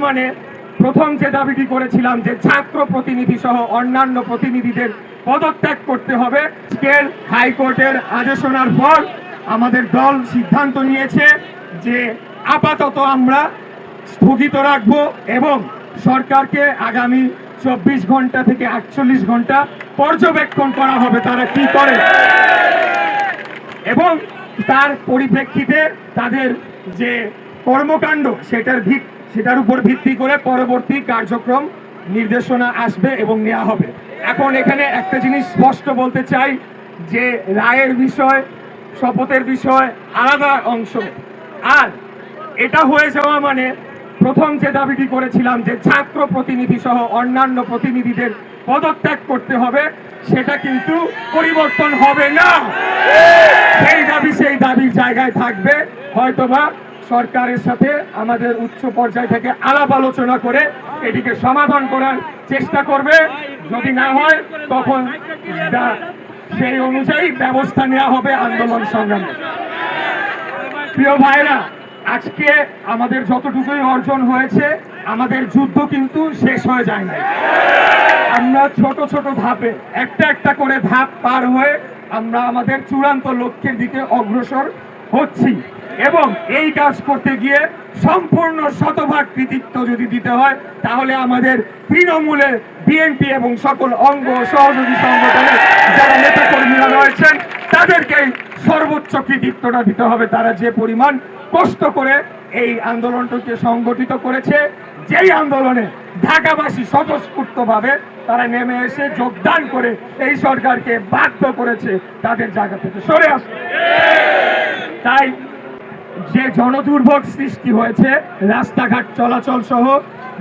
মানে প্রথম যে দাবিটি করেছিলাম যে ছাত্র প্রতিনিধি সহ অন্যান্য প্রতিনিধিদের পদত্যাগ করতে হবে। হাইকোর্টের আদেশনার পর আমাদের দল সিদ্ধান্ত নিয়েছে যে আপাতত আমরা স্থগিত রাখব এবং সরকারকে আগামী চব্বিশ ঘণ্টা থেকে আটচল্লিশ ঘণ্টা পর্যবেক্ষণ করা হবে তারা কি করে। এবং তার পরিপ্রেক্ষিতে তাদের যে কর্মকাণ্ড, সেটার ভিত, সেটার উপর ভিত্তি করে পরবর্তী কার্যক্রম নির্দেশনা আসবে এবং নেওয়া হবে। এখন এখানে একটা জিনিস স্পষ্ট বলতে চাই, যে রায়ের বিষয়, শপথের বিষয় আলাদা অংশ। আর এটা হয়ে যাওয়া মানে প্রথম যে দাবিটি করেছিলাম যে ছাত্র প্রতিনিধি সহ অন্যান্য প্রতিনিধিদের পদত্যাগ করতে হবে, সেটা কিন্তু পরিবর্তন হবে না। সেই দাবি সেই দাবির জায়গায় থাকবে। হয়তোবা সরকারের সাথে আমাদের উচ্চ পর্যায় থেকে আলাপ আলোচনা করে এটিকে সমাধান করার চেষ্টা করবে। যদি না হয়, তখন সেই অনুযায়ী ব্যবস্থা নেওয়া হবে আন্দোলন সংগ্রামে। প্রিয় ভাইরা আজকে আমাদের যতটুকুই অর্জন হয়েছে, আমাদের যুদ্ধ কিন্তু শেষ হয়ে যায় না আমরা ছোট ছোট ধাপে, একটা একটা করে ধাপ পার হয়ে আমরা আমাদের চূড়ান্ত লক্ষ্যের দিকে অগ্রসর হচ্ছি। এবং এই কাজ করতে গিয়ে সম্পূর্ণ শতভাগ কৃতিত্ব যদি দিতে হয়, তাহলে আমাদের তৃণমূলের বিএনপি এবং সকল অঙ্গ সহযোগী সংগঠনের যারা নেতাকর্মীরা রয়েছেন, তাদেরকেই সর্বোচ্চ কৃতিত্বটা দিতে হবে তারা যে পরিমাণ কষ্ট করে এই আন্দোলনটাকে সংগঠিত করেছে। যেই আন্দোলনে ঢাকাবাসী স্বতঃস্ফূর্তভাবে তারা নেমে এসে যোগদান করে এই সরকারকে বাধ্য করেছে, তাদের জায়গা থেকে সরে আসতে। তাই যে জনদুর্ভোগ সৃষ্টি হয়েছে, রাস্তাঘাট চলাচল সহ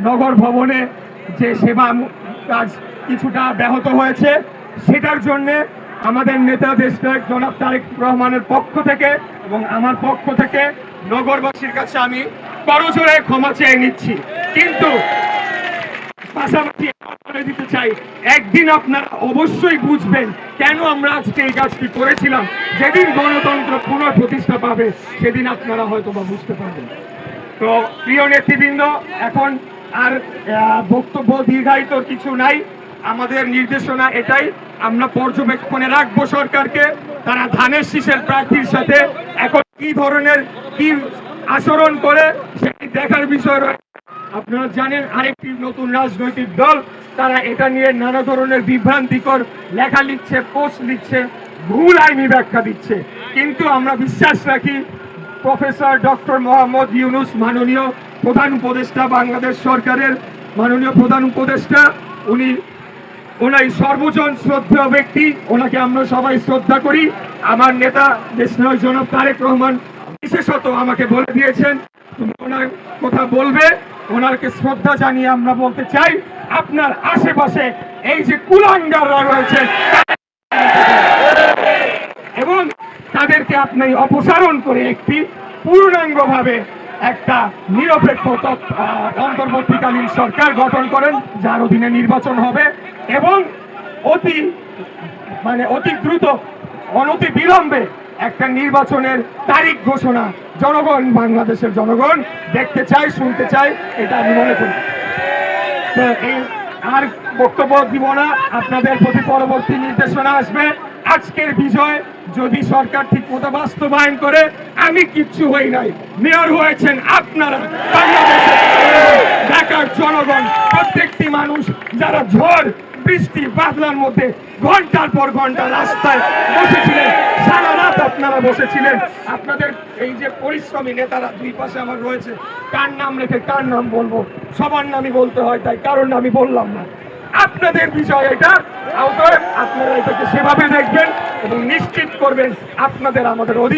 নগর ভবনে যে সেবা কাজ কিছুটা ব্যাহত হয়েছে, সেটার জন্যে আমাদের নেতা দেশনায়ক জনাব তারেক রহমানের পক্ষ থেকে এবং আমার পক্ষ থেকে নগরবাসীর কাছে আমি করজোরে ক্ষমা চেয়ে নিচ্ছি। কিন্তু পাশাপাশি দিতে চাই, একদিন আপনারা অবশ্যই বুঝবেন কেন আমরা আজকে এই কাজটি করেছিলাম। যেদিন গণতন্ত্র পুনঃ প্রতিষ্ঠা পাবে, সেদিন আপনারা হয়তো বা বুঝতে পারবেন। তো প্রিয় নেতৃবৃন্দ, এখন আর বক্তব্য দীর্ঘায়িত কিছু নাই। আমাদের নির্দেশনা এটাই, আমরা পর্যবেক্ষণে রাখব সরকারকে, তারা ধানের শীষের প্রার্থীর সাথে এখন কি ধরনের, কি আচরণ করে সেটি দেখার বিষয় রয়েছে আপনারা জানেন আরেকটি নতুন রাজনৈতিক দল, তারা এটা নিয়ে নানা ধরনের বিভ্রান্তিকর লেখা লিখছে পোস্ট লিখছে, ভুল আইনি ব্যাখ্যা দিচ্ছে। কিন্তু আমরা বিশ্বাস রাখি প্রফেসর ডক্টর মোহাম্মদ ইউনুস মাননীয় প্রধান উপদেষ্টা, বাংলাদেশ সরকারের মাননীয় প্রধান উপদেষ্টা, উনি ওনাই সর্বজন শ্রদ্ধেয় ব্যক্তি। ওনাকে আমরা সবাই শ্রদ্ধা করি। আমার নেতা দেশনায়ক জনাব তারেক রহমান বিশেষত আমাকে বলে দিয়েছেন, তুমি ওনার কথা বলবে ওনাকে শ্রদ্ধা জানিয়ে আমরা বলতে চাই, আপনার আশেপাশে এই যে কুলাঙ্গাররা রয়েছে এবং তাদেরকে আপনি অপসারণ করে একটি পূর্ণাঙ্গভাবে একটা নিরপেক্ষ অন্তর্বর্তীকালীন সরকার গঠন করেন, যার অধীনে নির্বাচন হবে এবং অতি মানে অতি দ্রুত, অনতি বিলম্বে একটা নির্বাচনের তারিখ ঘোষণা জনগণ, বাংলাদেশের জনগণ দেখতে চায়, শুনতে চায়, এটা আমি মনে করি। আর বক্তব্য দিব না, আপনাদের প্রতি পরবর্তী নির্দেশনা আসবে। আজকের বিজয় যদি সরকার ঠিক মতো বাস্তবায়ন করে, আমি কিচ্ছু হই নাই। মেয়র হয়েছেন আপনারা। ঢাকার জনগণ, প্রত্যেকটি মানুষ যারা ঝড়, বৃষ্টি, বাদলার মধ্যে ঘণ্টার পর ঘণ্টা রাস্তায় বসেছিলেন, সারা রাত আপনারা বসেছিলেন। আপনাদের এই যে পরিশ্রমী নেতারা দুই পাশে আমার রয়েছে, কার নাম রেখে কার নাম বলব? সবার নামই বলতে হয়, তাই কারোর নামই বললাম না। আপনাদের বিষয় এটা। অতএব আপনারা এটাকে সেভাবে দেখবেন এবং নিশ্চিত করবেন আপনাদের আমাদের অধিক